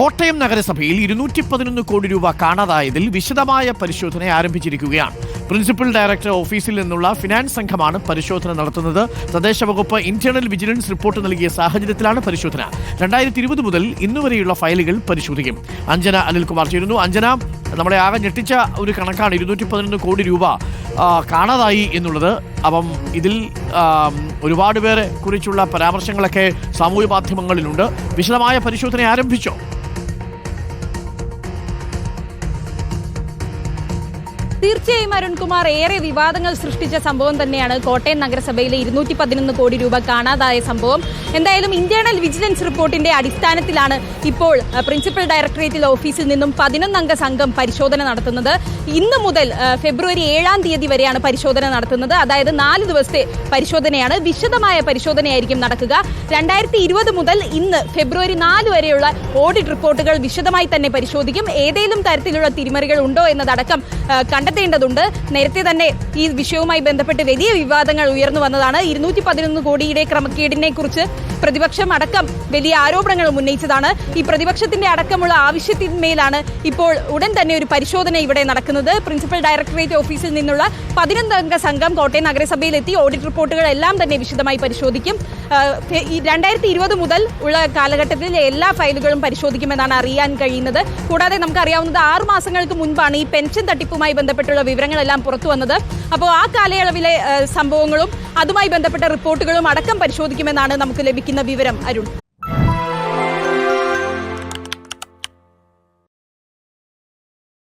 കോട്ടയം നഗരസഭയിൽ ഇരുന്നൂറ്റി പതിനൊന്ന് കോടി രൂപ കാണാതായതിൽ വിശദമായ പരിശോധന ആരംഭിച്ചിരിക്കുകയാണ്. പ്രിൻസിപ്പൽ ഡയറക്ടർ ഓഫീസിൽ നിന്നുള്ള ഫിനാൻസ് സംഘമാണ് പരിശോധന നടത്തുന്നത്. തദ്ദേശ വകുപ്പ് ഇന്റേണൽ വിജിലൻസ് റിപ്പോർട്ട് നൽകിയ സാഹചര്യത്തിലാണ് പരിശോധന. രണ്ടായിരത്തി ഇരുപത് മുതൽ ഇന്നുവരെയുള്ള ഫയലുകൾ പരിശോധിക്കും. അഞ്ജന അനിൽകുമാർ ചേരുന്നു. അഞ്ജന നമ്മളെ ആകെ ഞെട്ടിച്ച ഒരു കണക്കാണ് ഇരുന്നൂറ്റി പതിനൊന്ന് കോടി രൂപ കാണാതായി എന്നുള്ളത്. അപ്പം ഇതിൽ ഒരുപാട് പേരെ കുറിച്ചുള്ള പരാമർശങ്ങളൊക്കെ സാമൂഹ്യ മാധ്യമങ്ങളിലുണ്ട്. വിശദമായ പരിശോധന ആരംഭിച്ചോ? തീർച്ചയായും അരുൺകുമാർ ഏറെ വിവാദങ്ങൾ സൃഷ്ടിച്ച സംഭവം തന്നെയാണ് കോട്ടയം നഗരസഭയിലെ ഇരുന്നൂറ്റി പതിനൊന്ന് കോടി രൂപ കാണാതായ സംഭവം. എന്തായാലും ഇന്റേണൽ വിജിലൻസ് റിപ്പോർട്ടിന്റെ അടിസ്ഥാനത്തിലാണ് ഇപ്പോൾ പ്രിൻസിപ്പൽ ഡയറക്ടറേറ്റിൽ ഓഫീസിൽ നിന്നും പതിനൊന്നംഗ സംഘം പരിശോധന നടത്തുന്നത്. ഇന്ന് മുതൽ ഫെബ്രുവരി ഏഴാം തീയതി വരെയാണ് പരിശോധന നടത്തുന്നത്. അതായത് നാല് ദിവസത്തെ പരിശോധനയാണ്. വിശദമായ പരിശോധനയായിരിക്കും നടക്കുക. രണ്ടായിരത്തി ഇരുപത് മുതൽ ഇന്ന് ഫെബ്രുവരി നാല് വരെയുള്ള ഓഡിറ്റ് റിപ്പോർട്ടുകൾ വിശദമായി തന്നെ പരിശോധിക്കും. ഏതെങ്കിലും തരത്തിലുള്ള തിരിമറികൾ ഉണ്ടോ എന്നതടക്കം ആ, കണ്ടെത്തേണ്ടതുണ്ട്. നേരത്തെ തന്നെ ഈ വിഷയവുമായി ബന്ധപ്പെട്ട് വലിയ വിവാദങ്ങൾ ഉയർന്നു വന്നതാണ്. ഇരുന്നൂറ്റി പതിനൊന്ന് കോടിയുടെ ക്രമക്കേടിനെ കുറിച്ച് പ്രതിപക്ഷം അടക്കം വലിയ ആരോപണങ്ങൾ ഉന്നയിച്ചതാണ്. ഈ പ്രതിപക്ഷത്തിന്റെ അടക്കമുള്ള ആവശ്യത്തിന്മേലാണ് ഇപ്പോൾ ഉടൻ തന്നെ ഒരു പരിശോധന ഇവിടെ നടക്കുന്നത്. പ്രിൻസിപ്പൽ ഡയറക്ടറേറ്റ് ഓഫീസിൽ നിന്നുള്ള പതിനൊന്നംഗ സംഘം കോട്ടയം നഗരസഭയിലെത്തി. ഓഡിറ്റ് റിപ്പോർട്ടുകൾ എല്ലാം തന്നെ വിശദമായി പരിശോധിക്കും. രണ്ടായിരത്തി ഇരുപത് മുതൽ ഉള്ള കാലഘട്ടത്തിൽ എല്ലാ ഫയലുകളും പരിശോധിക്കുമെന്നാണ് അറിയാൻ കഴിയുന്നത്. കൂടാതെ നമുക്കറിയാവുന്നത് ആറു മാസങ്ങൾക്ക് മുൻപാണ് ഈ പെൻഷൻ തട്ടിപ്പുമായി ബന്ധപ്പെട്ടുള്ള വിവരങ്ങളെല്ലാം പുറത്തു വന്നത്. അപ്പോൾ ആ കാലയളവിലെ സംഭവങ്ങളും അതുമായി ബന്ധപ്പെട്ട റിപ്പോർട്ടുകളും അടക്കം പരിശോധിക്കുമെന്നാണ് നമുക്ക് ലഭിക്കുന്ന വിവരം അരുൺ.